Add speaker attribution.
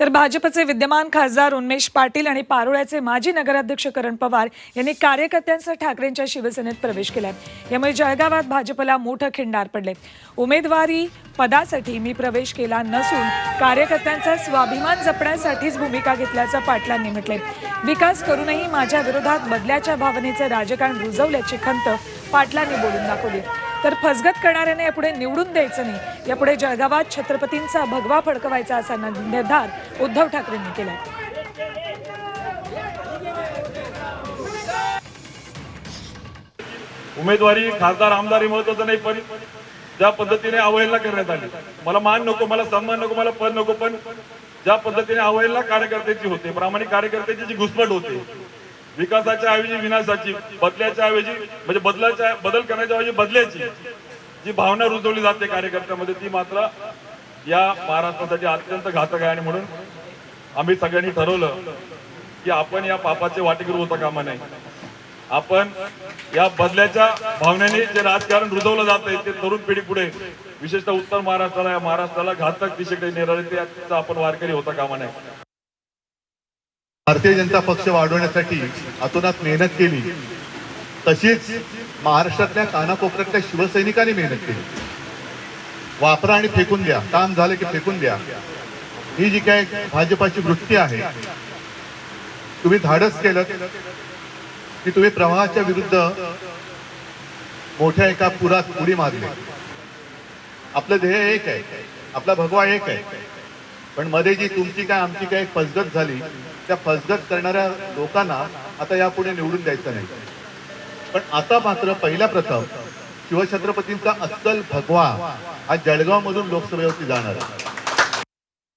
Speaker 1: तर भाजपचे विद्यमान खासदार उन्मेष पाटील आणि पारोळ्याचे माजी नगराध्यक्ष करण पवार यांनी कार्यकर्त्यांसह ठाकरेंच्या शिवसेनेत प्रवेश केलाय. यामुळे जळगावात भाजपला मोठं खिंडार पडले उमेदवारी पदासाठी मी प्रवेश केला नसून कार्यकर्त्यांचा स्वाभिमान जपण्यासाठीच भूमिका घेतल्याचं पाटलांनी म्हटलंय. विकास करूनही माझ्या विरोधात बदल्याच्या भावनेचं राजकारण रुजवल्याची खंत पाटलांनी बोलून दाखवली. तर फसगत करणाऱ्याने यापुढे निवडून द्यायचं नाही. यापुढे जळगावात छत्रपतींचा भगवा फडकवायचा असा निर्धार उद्धव ठाकरेंनी केला
Speaker 2: उमेदवारी खासदार आमदारी महत्वाचं नाही पण ज्या पद्धतीने अवहेलना करण्यात आली. मला मान नको मला सन्मान नको मला पद नको पण ज्या पद्धतीने अवहेलना कार्यकर्त्याची होते प्रामाणिक कार्यकर्त्याची जी घुसमट होते विकासाच्या ऐवजी विनाशाची बदल्याच्या ऐवजी म्हणजे बदलाच्या बदल करण्याच्या ऐवजी बदल्याची जी भावना रुजवली जाते कार्यकर्त्यामध्ये ती मात्र या महाराष्ट्रासाठी अत्यंत घातक आहे. आणि म्हणून आम्ही सगळ्यांनी ठरवलं की आपण या पापाचे वाटेकरू होता कामा नाही आपण या बदल्याच्या भावनेने जे राजकारण रुजवलं जात आहे ते तरुण पिढी पुढे विशेषतः उत्तर महाराष्ट्राला या महाराष्ट्राला घातक दिशेकडे नेणारे त्याचा आपण वारकरी होता कामा नाही
Speaker 3: भारतीय जनता पक्ष वाढवण्यासाठी अतोनात मेहनत केली. तशीच महाराष्ट्रातल्या कानाकोपऱ्यातल्या शिवसैनिकांनी मेहनत केली. वापरा आणि फेकून द्या. काम झालं की फेकून द्या. ही जी काय भाजपाची वृत्ती आहे तुम्ही धाडस केलं की तुम्ही प्रवाहाच्या विरुद्ध मोठ्या एका पुरात उडी मारली. आपलं ध्येय एक आहे. आपला भगवा एक आहे. पण मध्ये जी तुमची काय आमची काय फसगत झाली त्या फसगत करणाऱ्या लोकांना आता यापुढे निवडून द्यायचं नाही. पण आता मात्र पहिल्या प्रथम शिवछत्रपतींचा अस्सल भगवा हा जळगाव मधून लोकसभेवरती जाणार आहे.